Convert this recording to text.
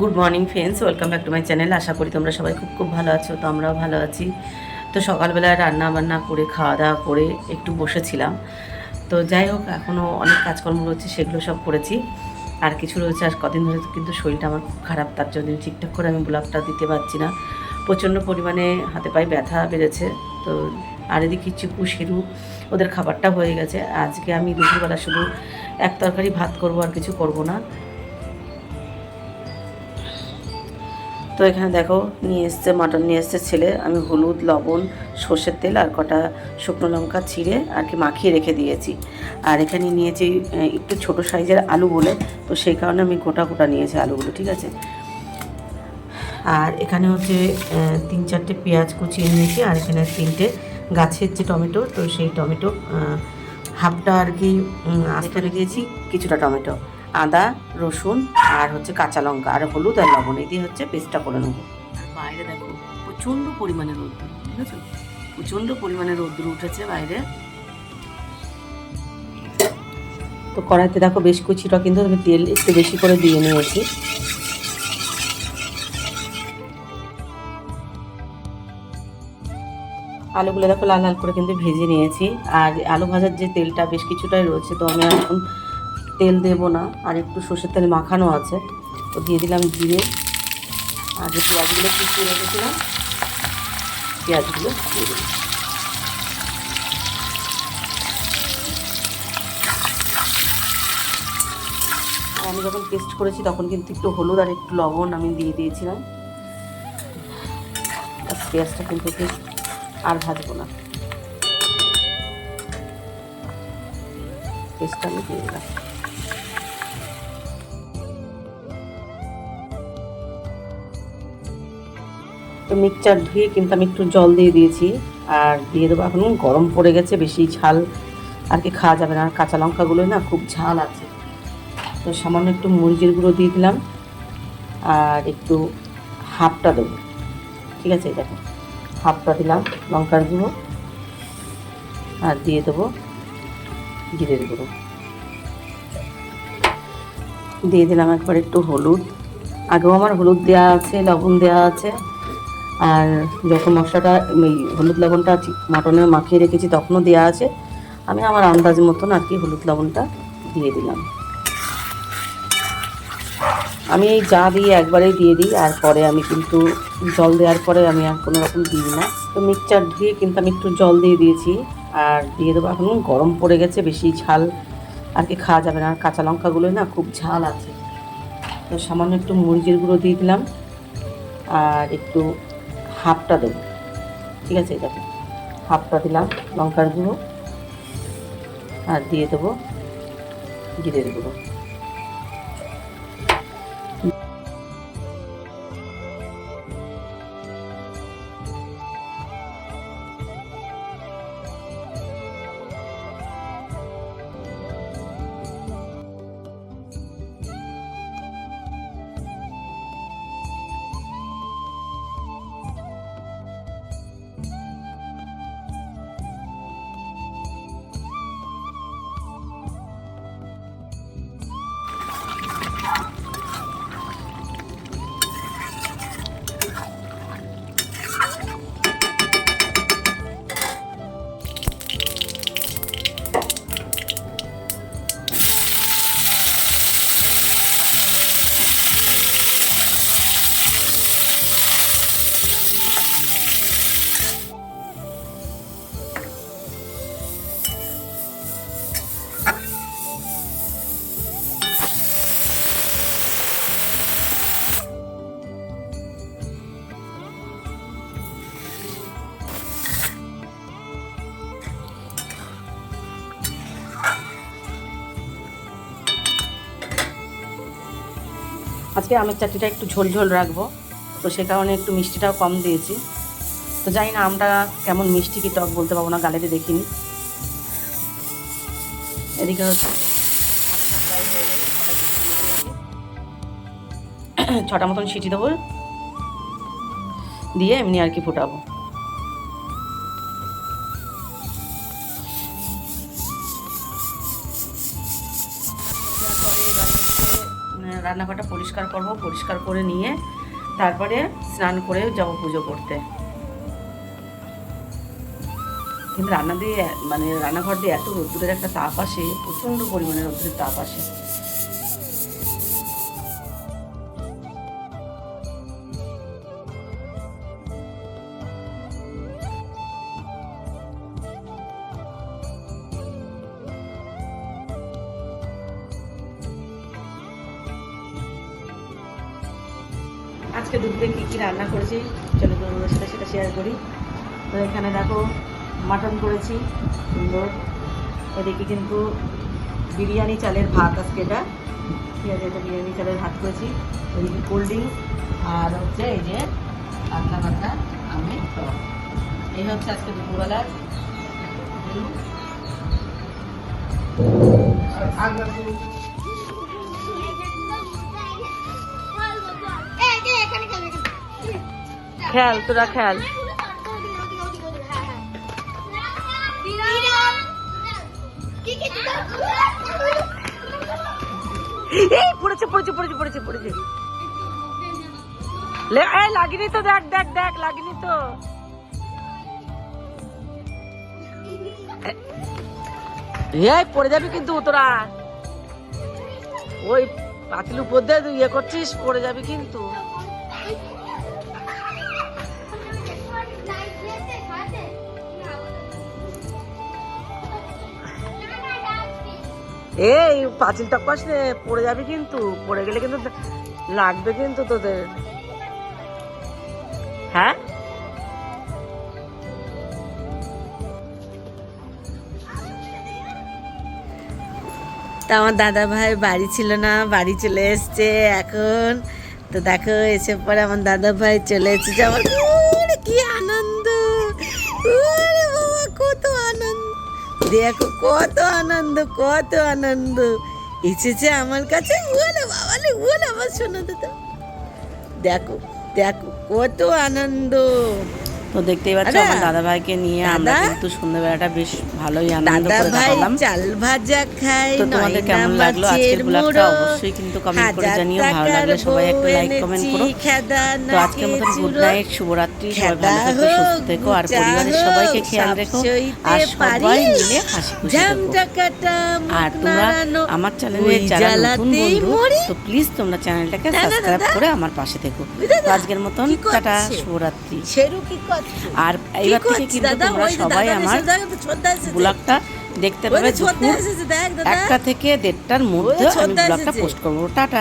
Good morning friends welcome back to my channel আশা করি তোমরা সবাই খুব খুব ভালো আছো, তো আমরাও ভালো আছি। তো সকালবেলায় রান্না বান্না করে খাওয়া দাওয়া করে একটু বসেছিলাম। তো যাই হোক এখনও অনেক কাজকর্ম রয়েছে, সেগুলো সব করেছি। আর কিছু রয়েছে, আর কদিন ধরে কিন্তু শরীরটা আমার খুব খারাপ, তার জন্য ঠিকঠাক করে আমি ব্লগটা দিতে পারছি না। প্রচণ্ড পরিমাণে হাতে পায়ে ব্যথা বেড়েছে। তো আর এদিকে চিকু, শিরু, ওদের খাবারটা হয়ে গেছে। আজকে আমি দুপুরবেলা শুধু এক তরকারি ভাত করব, আর কিছু করব না। তো এখানে দেখো নিয়ে এসছে মাটন নিয়ে এসছে ছেলে। আমি হলুদ লবণ সর্ষের তেল আর কটা শুকনো লঙ্কা ছিঁড়ে আর কি মাখিয়ে রেখে দিয়েছি। আর এখানে নিয়েছি একটু ছোট সাইজের আলু বলে তো সেই কারণে আমি গোটা গোটা নিয়েছি আলুগুলো ঠিক আছে? আর এখানে হচ্ছে তিন চারটে পেঁয়াজ কুচিয়ে নিয়েছি আর এখানে তিনটে গাছের যে টমেটো তো সেই টমেটো হাফটা আর কি আস্তে রেখেছি কিছুটা টমেটো। আদা রসুন আর হচ্ছে কাঁচা লঙ্কা আর হলুদ আর লবণ। এই দিয়ে হচ্ছে পেস্টটা করে নেব। বাইরে দেখো প্রচণ্ড পরিমাণে রোদ্দুর ঠিক আছে প্রচণ্ড পরিমাণে রোদ্দুর উঠেছে বাইরে। তো কড়াইতে দেখো বেশ কুচিটা কিন্তু আমি তেল একটু বেশি করে দিয়ে নিয়েছি। আলুগুলো দেখো লাল লাল করে কিন্তু ভেজে নিয়েছি। আর আলু ভাজার যে তেলটা বেশ কিছুটাই রয়েছে তো আমি এখন তেল দেবো না, আর একটু সর্ষের তেল মাখানো আছে। তো দিয়ে দিলাম জিরে, আর যে পেঁয়াজগুলো কুচিয়ে রেখেছিলাম, পেঁয়াজগুলো দিয়ে দিলাম। আমি যখন পেস্ট করেছি, তখন কিন্তু একটু হলুদ আর একটু লবণ আমি দিয়ে দিয়েছিলাম। পেঁয়াজটা কিন্তু আর ভাজবো না। পেস্টটা আমি দিয়ে দিলাম। তো মিক্সচার ধুয়ে কিন্তু আমি একটু জল দিয়ে দিয়েছি। আর দিয়ে দেবো এখন গরম পড়ে গেছে, বেশি ঝাল আর কি খাওয়া যাবে না। আর কাঁচা লঙ্কাগুলো না খুব ঝাল আছে। তো সামান্য একটু মরিচের গুঁড়ো দিয়ে দিলাম। আর একটু হাফটা দেবো। ঠিক আছে দেখো, হাফটা দিলাম লঙ্কার গুঁড়ো। আর দিয়ে দেবো জিরের গুঁড়ো। দিয়ে দিলাম একবার একটু হলুদ। আগেও আমার হলুদ দেওয়া আছে, লবণ দেওয়া আছে। আর যখন মশলাটা, এই হলুদ লবণটা মাটনে মাখিয়ে রেখেছি, তখনও দেওয়া আছে। আমি আমার আন্দাজ মতন আর কি হলুদ লবণটা দিয়ে দিলাম। আমি এই যা দিয়ে একবারেই দিয়ে দিই, আর পরে আমি কিন্তু জল দেওয়ার পরে আমি আর কোনো রকম দিই না। তো মিক্সচার দিয়ে কিন্তু আমি একটু জল দিয়ে দিয়েছি, আর দিয়ে দেবো এখন গরম পড়ে গেছে, বেশি ঝাল আর কি খাওয়া যাবে না। আর কাঁচা লঙ্কাগুলোই না খুব ঝাল আছে। তো সামান্য একটু মরিচের গুঁড়ো দিয়ে দিলাম, আর একটু হাফটা দেব। ঠিক আছে এটা হাফটা দিলাম লঙ্কার গুঁড়ো। আর দিয়ে দেবো জিরের গুঁড়ো। আজকে আমের চাটনিটা একটু ঝোল ঝোল রাখব, তো সে কারণে একটু মিষ্টিটাও কম দিয়েছি। তো জানি না আমটা কেমন মিষ্টি কি টক বলতে পারব না, গালেতে দেখিনি। এদিকে হচ্ছে ছটা মতন সিটি দেবো, দিয়ে এমনি আর কি ফোটাবো। রান্নাঘরটা পরিষ্কার করব, পরিষ্কার করে নিয়ে তারপরে স্নান করে যাব পুজো করতে। কিন্তু রান্না দিয়ে মানে রান্নাঘর দিয়ে এত রোদ্দুরের একটা তাপ আসে, প্রচণ্ড পরিমাণে রোদ্দুরের তাপ আসে। আজকে দুপুরে কী কী রান্না করেছি, চলো তোমাদের সাথে সেটা শেয়ার করি। তো এখানে দেখো মাটন করেছি, সুন্দর। ওদিকে কিন্তু বিরিয়ানি চালের ভাত আজকে এটা। ঠিক আছে, এটা বিরিয়ানি চালের ভাত করেছি। ওদিকে কোল্ড ড্রিঙ্কস আর হচ্ছে এই যে পাতলা পাতলা টক এই হচ্ছে আজকে দুপুরবেলার menu। খেয়াল, তোরা খেয়াল। এই, পড়েছে পড়েছে পড়েছে পড়েছে পড়েছে। লাগিনি তো, দেখ দেখ দেখ, লাগিনি তো। এই, পড়ে যাবি কিন্তু তোরা। ওই তুই ইয়ে করছিস, পড়ে যাবি কিন্তু। এই পাঁচিল টপাস রে পড়ে যাবে কিন্তু, পড়ে গেলে কিন্তু লাগবে কিন্তু তোদের। হ্যাঁ? তা আমার দাদা ভাই বাড়ি ছিল না, বাড়ি চলে এসছে এখন। তো দেখো, এসে পরে আমার দাদা ভাই চলে এসেছে। আমার কি আনন্দ। দেখো, কত আনন্দ কত আনন্দ। এসেছে আমার কাছে, বলে বাবালে ওরে আমার শোনা তো দেখো দেখো, কত আনন্দ। তো দেখতেই পাচ্ছ আমার দাদা ভাইকে নিয়ে আমরা কিন্তু সন্ধ্যাবেলাটা বেশ ভালোই আনন্দ করে ভাই কাটালাম। চাল ভাজা খাই তো তোমাদের কেমন লাগল আজকের ব্লগটা অবশ্যই কিন্তু কমেন্ট করে জানিও ভালো লাগলে সবাই একটা লাইক কমেন্ট করো। তো আজকের মতন গুড নাইট শুভরাত্রি সবাই ভালো থেকো সুস্থ থেকো আর পরিবারের সবাইকে খেয়াল রেখো আর সবাই মিলে হাসি খুশি থেকো। আর তোমরা আমার চ্যানেলে যারা নতুন বন্ধু তো প্লিজ তোমরা চ্যানেলটাকে সাবস্ক্রাইব করে আমার পাশে থেকো। আজকের মতন টাটা? শুভরাত্রি। শেরু কি আর এই এইবার থেকে কিন্তু তোমরা সবাই আমার। ব্লগটা দেখতে পাবে দুপুর। একটা থেকে দেড়টার মধ্যে আমি ব্লগটা পোস্ট করব। টাটা।